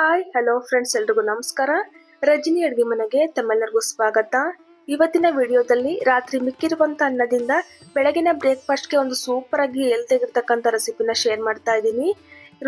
Hi, hello friends ಎಲ್ರಿಗೂ ನಮಸ್ಕಾರ. ರಜನಿ ಅಡುಗೆ ಮನೆಗೆ ತಮ್ಮೆಲ್ಲರಿಗೂ ಸ್ವಾಗತ. ಇವತ್ತಿನ ವಿಡಿಯೋದಲ್ಲಿ ರಾತ್ರಿ ಮಿಕ್ಕಿರುವಂತ ಅನ್ನದಿಂದ ಬೆಳಗಿನ ಬ್ರೇಕ್ಫಾಸ್ಟ್ಗೆ ಒಂದು ಸೂಪರ್ ಆಗಿ ಹೆಲ್ತಿಯಾಗಿರ್ತಕ್ಕಂಥ ರೆಸಿಪಿನ ಶೇರ್ ಮಾಡ್ತಾ ಇದ್ದೀನಿ.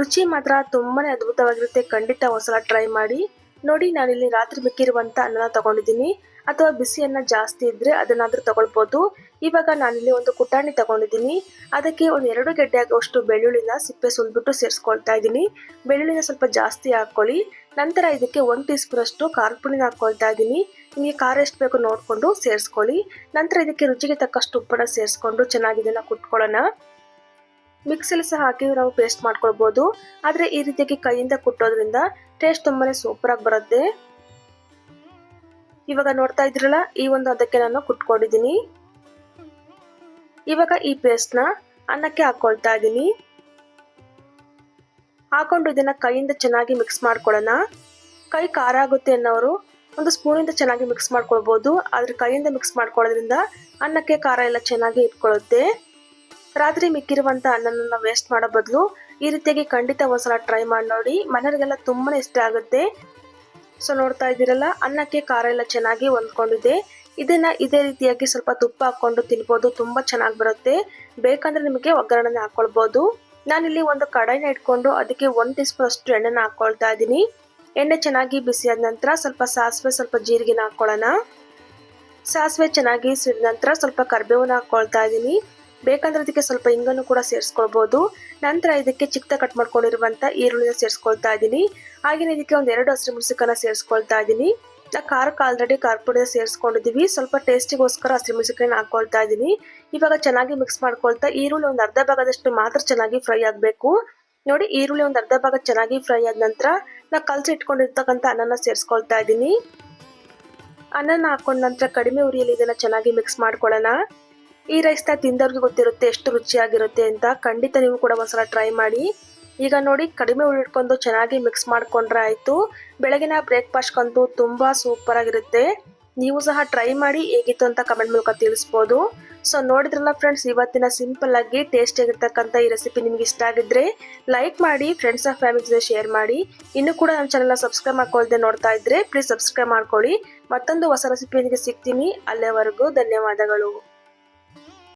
ರುಚಿ ಮಾತ್ರ ತುಂಬಾನೇ ಅದ್ಭುತವಾಗಿರುತ್ತೆ. ಖಂಡಿತ ಒಂದ್ಸಲ ಟ್ರೈ ಮಾಡಿ. ನೋಡಿ, ನಾನಿಲ್ಲಿ ರಾತ್ರಿ ಮಿಕ್ಕಿರುವಂತ ಅನ್ನನ ತಗೊಂಡಿದ್ದೀನಿ. ಅಥವಾ ಬಿಸಿ ಅನ್ನ ಜಾಸ್ತಿ ಇದ್ರೆ ಅದನ್ನಾದ್ರೂ ತಗೊಳ್ಬೋದು. ಇವಾಗ ನಾನಿಲ್ಲಿ ಒಂದು ಕುಟಾಣಿ ತಗೊಂಡಿದ್ದೀನಿ. ಅದಕ್ಕೆ ಒಂದು ಎರಡು ಗೆಡ್ಡೆ ಆಗುವಷ್ಟು ಬೆಳ್ಳುಳ್ಳಿನ ಸಿಪ್ಪೆ ಸುಲ್ಬಿಟ್ಟು ಸೇರಿಸ್ಕೊಳ್ತಾ ಇದ್ದೀನಿ. ಬೆಳ್ಳುಳ್ಳಿನ ಸ್ವಲ್ಪ ಜಾಸ್ತಿ ಹಾಕ್ಕೊಳ್ಳಿ. ನಂತರ ಇದಕ್ಕೆ ಒಂದು ಟೀ ಸ್ಪೂನ್ ಅಷ್ಟು ಖಾರ ಪುಡಿನ ಹಾಕೊಳ್ತಾ ಇದ್ದೀನಿ. ನಿಮಗೆ ಖಾರ ಎಷ್ಟು ಬೇಕು ನೋಡಿಕೊಂಡು ಸೇರಿಸ್ಕೊಳ್ಳಿ. ನಂತರ ಇದಕ್ಕೆ ರುಚಿಗೆ ತಕ್ಕಷ್ಟು ಉಪ್ಪನ್ನ ಸೇರಿಸ್ಕೊಂಡು ಚೆನ್ನಾಗಿ ಇದನ್ನ ಕುಟ್ಕೊಳ್ಳೋಣ. ಮಿಕ್ಸಲ್ಲಿ ಸಹ ಹಾಕಿ ನಾವು ಪೇಸ್ಟ್ ಮಾಡ್ಕೊಳ್ಬೋದು. ಆದರೆ ಈ ರೀತಿಯಾಗಿ ಕೈಯಿಂದ ಕುಟ್ಟೋದ್ರಿಂದ ಟೇಸ್ಟ್ ತುಂಬಾನೇ ಸೂಪರಾಗಿ ಬರುತ್ತೆ. ಇವಾಗ ನೋಡ್ತಾ ಇದ್ರಲ್ಲ, ಈ ಒಂದು ಅದಕ್ಕೆ ನಾನು ಕುಟ್ಕೊಂಡಿದ್ದೀನಿ. ಇವಾಗ ಈ ಪೇಸ್ಟ್ನ ಅನ್ನಕ್ಕೆ ಹಾಕೊಳ್ತಾ ಇದ್ದೀನಿ ಹಾಕೊಂಡು ಇದನ್ನ ಕೈಯಿಂದ ಚೆನ್ನಾಗಿ ಮಿಕ್ಸ್ ಮಾಡ್ಕೊಳ್ಳೋಣ. ಕೈ ಖಾರ ಆಗುತ್ತೆ ಅನ್ನೋರು ಒಂದು ಸ್ಪೂನಿಂದ ಚೆನ್ನಾಗಿ ಮಿಕ್ಸ್ ಮಾಡ್ಕೊಳ್ಬೋದು. ಆದ್ರೆ ಕೈಯಿಂದ ಮಿಕ್ಸ್ ಮಾಡ್ಕೊಳ್ಳೋದ್ರಿಂದ ಅನ್ನಕ್ಕೆ ಖಾರ ಎಲ್ಲ ಚೆನ್ನಾಗಿ ಇಟ್ಕೊಳ್ಳುತ್ತೆ. ರಾತ್ರಿ ಮಿಕ್ಕಿರುವಂಥ ಅನ್ನನ ವೇಸ್ಟ್ ಮಾಡೋ ಬದಲು ಈ ರೀತಿಯಾಗಿ ಖಂಡಿತ ಒಂದ್ಸಲ ಟ್ರೈ ಮಾಡಿ ನೋಡಿ. ಮನೆಯವರಿಗೆಲ್ಲ ತುಂಬಾ ಇಷ್ಟ ಆಗುತ್ತೆ. ಸೊ ನೋಡ್ತಾ ಇದ್ದೀರಲ್ಲ, ಅನ್ನಕ್ಕೆ ಖಾರ ಎಲ್ಲ ಚೆನ್ನಾಗಿ ಹೊಂದ್ಕೊಂಡಿದೆ. ಇದನ್ನ ಇದೇ ರೀತಿಯಾಗಿ ಸ್ವಲ್ಪ ತುಪ್ಪ ಹಾಕೊಂಡು ತಿನ್ಬೋದು, ತುಂಬಾ ಚೆನ್ನಾಗಿ ಬರುತ್ತೆ. ಬೇಕಂದ್ರೆ ನಿಮಗೆ ಒಗ್ಗರಣೆ ಹಾಕೊಳ್ಬಹುದು ನಾನಿಲ್ಲಿ ಒಂದು ಕಡಾಯಿನ ಇಟ್ಕೊಂಡು ಅದಕ್ಕೆ ಒನ್ ಟೀ ಸ್ಪೂನ್ ಅಷ್ಟು ಎಣ್ಣೆನ ಹಾಕೊಳ್ತಾ ಇದ್ದೀನಿ. ಎಣ್ಣೆ ಚೆನ್ನಾಗಿ ಬಿಸಿ ಆದ ನಂತರ ಸ್ವಲ್ಪ ಸಾಸಿವೆ, ಸ್ವಲ್ಪ ಜೀರಿಗೆನ ಹಾಕೊಳ್ಳೋಣ. ಸಾಸಿವೆ ಚೆನ್ನಾಗಿ ಸಿಡಿದ ನಂತರ ಸ್ವಲ್ಪ ಕರ್ಬೇವನ್ನ ಹಾಕೊಳ್ತಾ ಇದ್ದೀನಿ. ಬೇಕಂದ್ರೆ ಅದಕ್ಕೆ ಸ್ವಲ್ಪ ಇಂಗನ್ನು ಕೂಡ ಸೇರಿಸ್ಕೊಳ್ಬಹುದು ನಂತರ ಇದಕ್ಕೆ ಚಿಕ್ಕ ಕಟ್ ಮಾಡ್ಕೊಂಡಿರುವಂತ ಈರುಳ್ಳಿನ ಸೇರಿಸ್ಕೊಳ್ತಾ ಇದ್ದೀನಿ. ಹಾಗೆಯೇ ಇದಕ್ಕೆ ಒಂದು ಎರಡು ಹಸಿರು ಮುಸುಕನ್ನ ಸೇರಿಸ್ಕೊಳ್ತಾ ಇದ್ದೀನಿ. ನಾ ಖಾರಕ್ಕೆ ಆಲ್ರೆಡಿ ಖಾರ ಪುಡಿ ಸೇರಿಸ್ಕೊಂಡಿದ್ದೀವಿ ಸ್ವಲ್ಪ ಟೇಸ್ಟಿಗೋಸ್ಕರ ಹಸಿರು ಮೆಣಸಿಕಾಯಿನ ಹಾಕೊಳ್ತಾ ಇದ್ದೀನಿ ಇವಾಗ ಚೆನ್ನಾಗಿ ಮಿಕ್ಸ್ ಮಾಡ್ಕೊಳ್ತಾ ಈರುಳ್ಳಿ ಒಂದು ಅರ್ಧ ಭಾಗದಷ್ಟು ಮಾತ್ರ ಚೆನ್ನಾಗಿ ಫ್ರೈ ಆಗಬೇಕು. ನೋಡಿ, ಈರುಳ್ಳಿ ಒಂದು ಅರ್ಧ ಭಾಗ ಚೆನ್ನಾಗಿ ಫ್ರೈ ಆದ ನಂತರ ನಾ ಕಲಸಿ ಇಟ್ಕೊಂಡಿರ್ತಕ್ಕಂಥ ಅನ್ನನ ಸೇರಿಸ್ಕೊಳ್ತಾ ಇದ್ದೀನಿ ಅನ್ನನ ಹಾಕೊಂಡ ನಂತರ ಕಡಿಮೆ ಉರಿಯಲ್ಲಿ ಇದನ್ನು ಚೆನ್ನಾಗಿ ಮಿಕ್ಸ್ ಮಾಡ್ಕೊಳ್ಳೋಣ. ಈ ರೈಸ್ನ ತಿಂದವ್ರಿಗೆ ಗೊತ್ತಿರುತ್ತೆ ಎಷ್ಟು ರುಚಿಯಾಗಿರುತ್ತೆ ಅಂತ ಖಂಡಿತ ನೀವು ಕೂಡ ಒಂದ್ಸಲ ಟ್ರೈ ಮಾಡಿ. ಈಗ ನೋಡಿ ಕಡಿಮೆ ಉಳಿಟ್ಕೊಂಡು ಚೆನ್ನಾಗಿ ಮಿಕ್ಸ್ ಮಾಡ್ಕೊಂಡ್ರೆ ಆಯಿತು. ಬೆಳಗಿನ ಬ್ರೇಕ್ಫಾಸ್ಟ್ಗಂತೂ ತುಂಬ ಸೂಪರ್ ಆಗಿರುತ್ತೆ. ನೀವು ಸಹ ಟ್ರೈ ಮಾಡಿ ಹೇಗಿತ್ತು ಅಂತ ಕಮೆಂಟ್ ಮೂಲಕ ತಿಳಿಸ್ಬೋದು. ಸೊ ನೋಡಿದ್ರಲ್ಲ ಫ್ರೆಂಡ್ಸ್ ಇವತ್ತಿನ ಸಿಂಪಲ್ ಆಗಿ ಟೇಸ್ಟ್ ಆಗಿರ್ತಕ್ಕಂಥ ಈ ರೆಸಿಪಿ ನಿಮ್ಗೆ ಇಷ್ಟ ಆಗಿದ್ರೆ ಲೈಕ್ ಮಾಡಿ ಫ್ರೆಂಡ್ಸ್ ಆಫ್ ಫ್ಯಾಮಿಲಿ ಜೊತೆ ಶೇರ್ ಮಾಡಿ. ಇನ್ನು ಕೂಡ ನಮ್ಮ ಚಾನಲ್ನ ಸಬ್ಸ್ಕ್ರೈಬ್ ಮಾಡ್ಕೊಳ್ದೆ ನೋಡ್ತಾ ಇದ್ರೆ ಪ್ಲೀಸ್ ಸಬ್ಸ್ಕ್ರೈಬ್ ಮಾಡ್ಕೊಳ್ಳಿ. ಮತ್ತೊಂದು ಹೊಸ ರೆಸಿಪಿಯೊಂದಿಗೆ ಸಿಗ್ತೀನಿ. ಅಲ್ಲಿವರೆಗೂ ಧನ್ಯವಾದಗಳು.